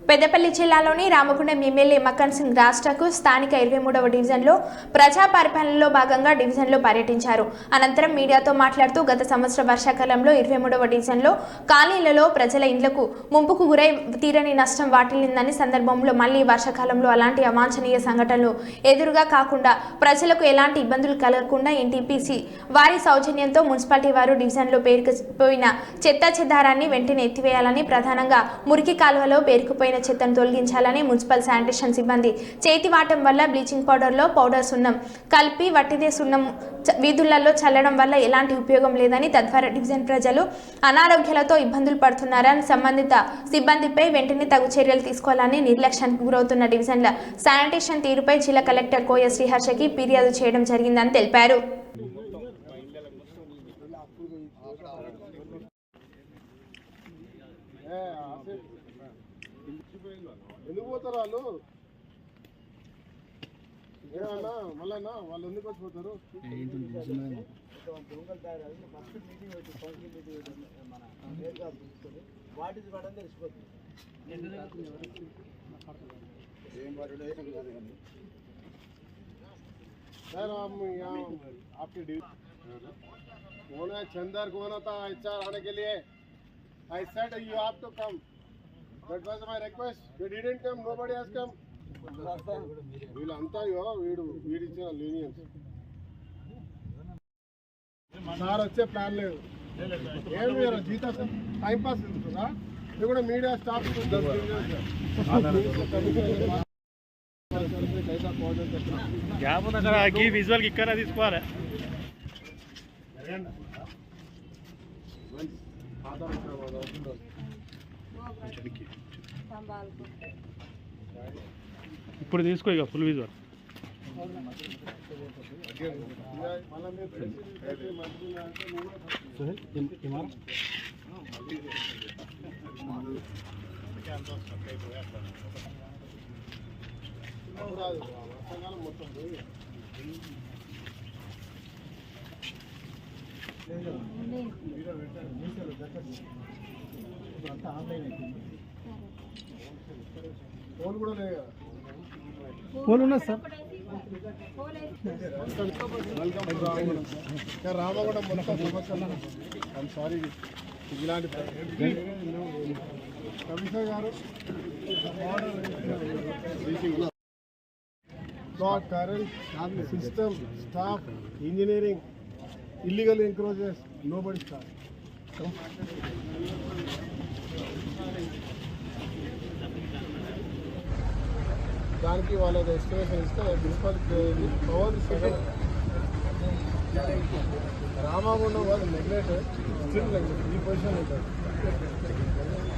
పెద్దపల్లి జిల్లాలోని రామగుండం ఎమ్మెల్యే మక్కన్ సింగ్ రాష్ట్రకు స్థానిక ఇరవై మూడవ డివిజన్లో ప్రజా పరిపాలనలో భాగంగా డివిజన్లో పర్యటించారు. అనంతరం మీడియాతో మాట్లాడుతూ గత సంవత్సర వర్షాకాలంలో ఇరవై మూడవ డివిజన్లో కాలనీలలో ప్రజల ఇండ్లకు ముంపుకు గురై తీరని నష్టం వాటిల్లిందని సందర్భంలో మళ్ళీ వర్షాకాలంలో అలాంటి అవాంఛనీయ సంఘటనలు ఎదురుగా కాకుండా ప్రజలకు ఎలాంటి ఇబ్బందులు కలగకుండా ఎన్టీపీసీ వారి సౌజన్యంతో మున్సిపాలిటీ వారు డివిజన్లో పేరుకుపోయిన చెత్త చెదారాన్ని వెంటనే ఎత్తివేయాలని ప్రధానంగా మురికి కాలువలో పేరుకుపోయిన చెత్తను తొలగించాలని మున్సిపల్ శానిటేషన్ సిబ్బంది చేతివాటం వల్ల బ్లీచింగ్ పౌడర్లో పౌడర్ సున్నం కలిపి వట్టిదే సున్నం వీధులలో చల్లడం వల్ల ఎలాంటి ఉపయోగం లేదని తద్వారా డివిజన్ ప్రజలు అనారోగ్యాలతో ఇబ్బందులు పడుతున్నారని సంబంధిత సిబ్బందిపై వెంటనే తగు చర్యలు తీసుకోవాలని నిర్లక్ష్యానికి గురవుతున్న డివిజన్ల శానిటేషన్ తీరుపై జిల్లా కలెక్టర్ కోయ శ్రీహర్షకి ఫిర్యాదు చేయడం జరిగిందని తెలిపారు. పోతారు వాళ్ళు ఏమన్నా మళ్ళా వాళ్ళు ఎందుకు వచ్చిపోతారు सर हम यहाँ आपकी ड्यूटी कौन है चंदर कौन था अच्छा आने के लिए I said you have to come. That was my request. You didn't come. Nobody has come. వీళ్ళంతా వీడు వీడిచ్చిన లీనియన్స్ సార్ వచ్చే ప్లాన్ లేదు ఏం మీరు జీతా టైం పాస్ ఉంటుందా ఇది కూడా మీడియా స్టాఫ్ గ్యాప్ ఉంది అక్కడ ఈ విజువల్కి ఇక్కడ తీసుకోవాలి ఇప్పుడు తీసుకో ఇక ఫుల్ విజువల్ మొత్తం ఇప్పుడంతా ఆన్లైన్ అయిపోయింది ఫోన్ కూడా లేదు కదా ఫోన్ ఉన్నది సార్ రామగూడ రామగుండం మొత్తం సమస్యలు సారీ ఇలాంటి కమిషనర్ గారు not current system staff engineering illegal encroaches nobody staff దానికి వాళ్ళది ఎస్టిమేషన్ ఇస్తే ప్రిన్సిపల్ పవర్ రామగుండం వాళ్ళు నెగ్లెక్ట్ స్టిల్ ఈ పొజిషన్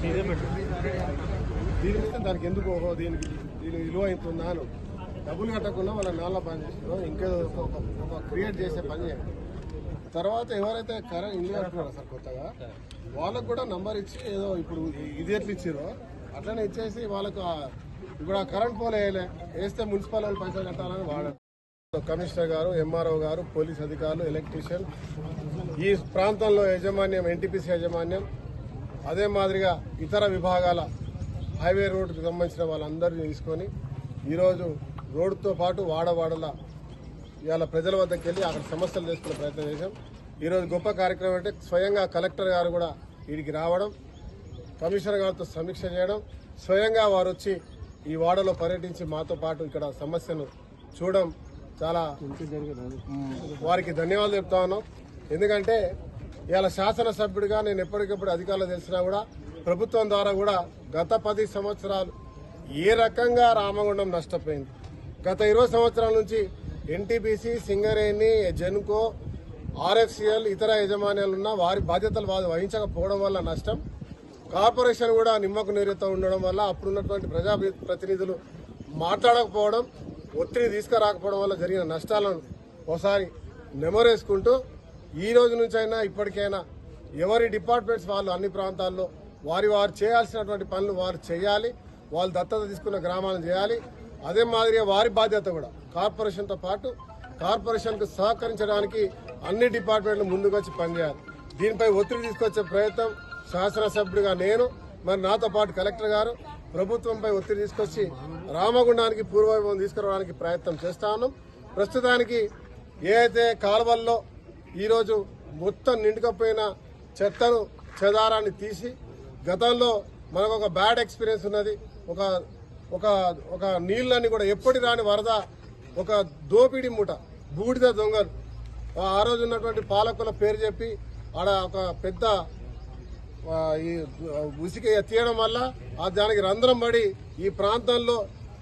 దీని మీద దానికి ఎందుకు ఓహో దీనికి దీని విలువ ఇంత ఉందా అని. డబ్బులు కట్టకుండా వాళ్ళ నాన్న పని చేస్తారో ఇంకేదో ఒక క్రియేట్ చేసే పని చేయండి తర్వాత ఎవరైతే కరెంట్ ఇల్లు కట్టుకున్నారో సార్ కొత్తగా వాళ్ళకు కూడా నంబర్ ఇచ్చి ఏదో ఇప్పుడు ఇది ఎట్లా ఇచ్చారో అట్లనే ఇచ్చేసి వాళ్ళకు ఇప్పుడు ఆ కరెంట్ పోల్ వేయలే వేస్తే మున్సిపల్ వాళ్ళు పైసలు కట్టాలని వాడారు కమిషనర్ గారు ఎంఆర్ఓ గారు పోలీస్ అధికారులు ఎలక్ట్రీషియన్ ఈ ప్రాంతంలో యాజమాన్యం ఎన్టీపీసీ యాజమాన్యం అదే మాదిరిగా ఇతర విభాగాల హైవే రోడ్డుకి సంబంధించిన వాళ్ళందరినీ తీసుకొని ఈరోజు రోడ్డుతో పాటు వాడవాడల ఇవాళ ప్రజల వద్దకు వెళ్ళి అక్కడ సమస్యలు తెలుసుకునే ప్రయత్నం చేశాం. ఈరోజు గొప్ప కార్యక్రమం అంటే స్వయంగా కలెక్టర్ గారు కూడా వీడికి రావడం కమిషనర్ గారితో సమీక్ష చేయడం స్వయంగా వారు వచ్చి ఈ వాడలో పర్యటించి మాతో పాటు ఇక్కడ సమస్యను చూడడం చాలా వారికి ధన్యవాదాలు చెప్తా ఉన్నాం. ఎందుకంటే ఇవాళ శాసనసభ్యుడిగా నేను ఎప్పటికప్పుడు అధికారులు తెలిసినా కూడా ప్రభుత్వం ద్వారా కూడా గత పది సంవత్సరాలు ఏ రకంగా రామగుండం నష్టపోయింది. గత ఇరవై సంవత్సరాల నుంచి ఎన్టీపీసీ సింగరేణి జెన్కో ఆర్ఎఫ్సిఎల్ ఇతర యజమాన్యాలు ఉన్న వారి బాధ్యతలు వహించకపోవడం వల్ల నష్టం. కార్పొరేషన్ కూడా నిమ్మకు నీరుతో ఉండడం వల్ల అప్పుడున్నటువంటి ప్రజా ప్రతినిధులు మాట్లాడకపోవడం ఒత్తిడి తీసుకురాకపోవడం వల్ల జరిగిన నష్టాలను ఒకసారి నెమరేసుకుంటూ ఈ రోజు నుంచి అయినా ఇప్పటికైనా ఎవరి డిపార్ట్మెంట్స్ వాళ్ళు అన్ని ప్రాంతాల్లో వారి వారు చేయాల్సినటువంటి పనులు వారు చేయాలి. వాళ్ళు దత్తత తీసుకున్న గ్రామాలను చేయాలి. అదే మాదిరిగా వారి బాధ్యత కూడా. కార్పొరేషన్తో పాటు కార్పొరేషన్కు సహకరించడానికి అన్ని డిపార్ట్మెంట్లు ముందుకు వచ్చి పనిచేయాలి. దీనిపై ఒత్తిడి తీసుకొచ్చే ప్రయత్నం శాసనసభ్యుడిగా నేను మరి నాతో పాటు కలెక్టర్ గారు ప్రభుత్వంపై ఒత్తిడి తీసుకొచ్చి రామగుండానికి పూర్వవైభవం తీసుకురావడానికి ప్రయత్నం చేస్తా ఉన్నాం. ప్రస్తుతానికి ఏదైతే కాలువల్లో ఈరోజు మొత్తం నిండుకపోయిన చెత్తను చెదారాన్ని తీసి గతంలో మనకు ఒక బ్యాడ్ ఎక్స్పీరియన్స్ ఉన్నది. ఒక ఒక ఒక నీళ్ళని కూడా ఎప్పటి రాని వరద ఒక దోపిడి మూట బూడిద దొంగలు ఆ రోజు ఉన్నటువంటి పాలకుల పేరు చెప్పి ఆడ ఒక పెద్ద ఈ ఉసికి తీయడం వల్ల ఆ దానికి రంధ్రం పడి ఈ ప్రాంతంలో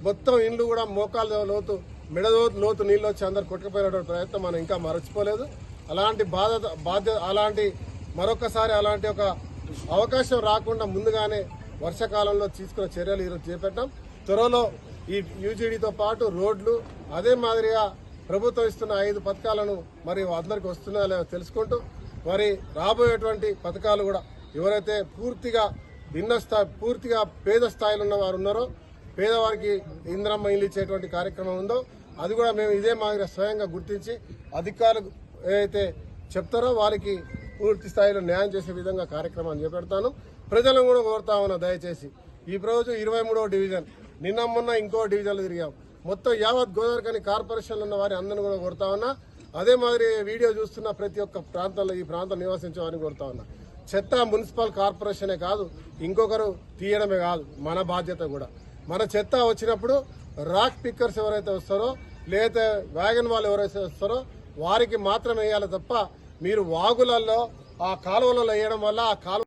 మొత్తం ఇండ్లు కూడా మోకాలు లోతు మెడలో లోతు నీళ్ళు వచ్చి అందరు కొట్టుకుపోయినటువంటి ప్రయత్నం మనం ఇంకా మరచిపోలేదు. అలాంటి బాధ బాధ్యత అలాంటి మరొకసారి అలాంటి ఒక అవకాశం రాకుండా ముందుగానే వర్షాకాలంలో తీసుకున్న చర్యలు ఈరోజు చేపట్టాం. త్వరలో ఈ యూజీడీతో పాటు రోడ్లు అదే మాదిరిగా ప్రభుత్వం ఇస్తున్న ఐదు పథకాలను మరి అందరికి వస్తున్నాయో లేదో తెలుసుకుంటూ మరి రాబోయేటువంటి పథకాలు కూడా ఎవరైతే పూర్తిగా భిన్న స్థాయి పూర్తిగా పేద స్థాయిలో ఉన్న వారు ఉన్నారో పేదవారికి ఇంద్రమ్మ ఇల్లు ఇచ్చేటువంటి కార్యక్రమం ఉందో అది కూడా మేము ఇదే మాదిరిగా స్వయంగా గుర్తించి అధికారులు ఏదైతే చెప్తారో వారికి పూర్తి స్థాయిలో న్యాయం చేసే విధంగా కార్యక్రమాన్ని చేపడతాను. ప్రజలను కూడా కోరుతా ఉన్నా దయచేసి. ఈ రోజు ఇరవై మూడవ డివిజన్ నిన్న మొన్న ఇంకో డివిజన్లు తిరిగాం. మొత్తం యావత్ గోదావరికని కార్పొరేషన్లో ఉన్న వారి అందరిని కూడా కొడతా ఉన్నా. అదే మాదిరి వీడియో చూస్తున్న ప్రతి ఒక్క ప్రాంతంలో ఈ ప్రాంతం నివసించే వారిని కొడతా ఉన్నా. చెత్త మున్సిపల్ కార్పొరేషనే కాదు ఇంకొకరు తీయడమే కాదు మన బాధ్యత కూడా. మన చెత్త వచ్చినప్పుడు రాక్ పిక్కర్స్ ఎవరైతే వస్తారో లేదా వ్యాగన్ వాళ్ళు ఎవరైతే వస్తారో వారికి మాత్రమే వేయాలి తప్ప మీరు వాగులలో ఆ కాలువలలో వేయడం వల్ల ఆ కాలువ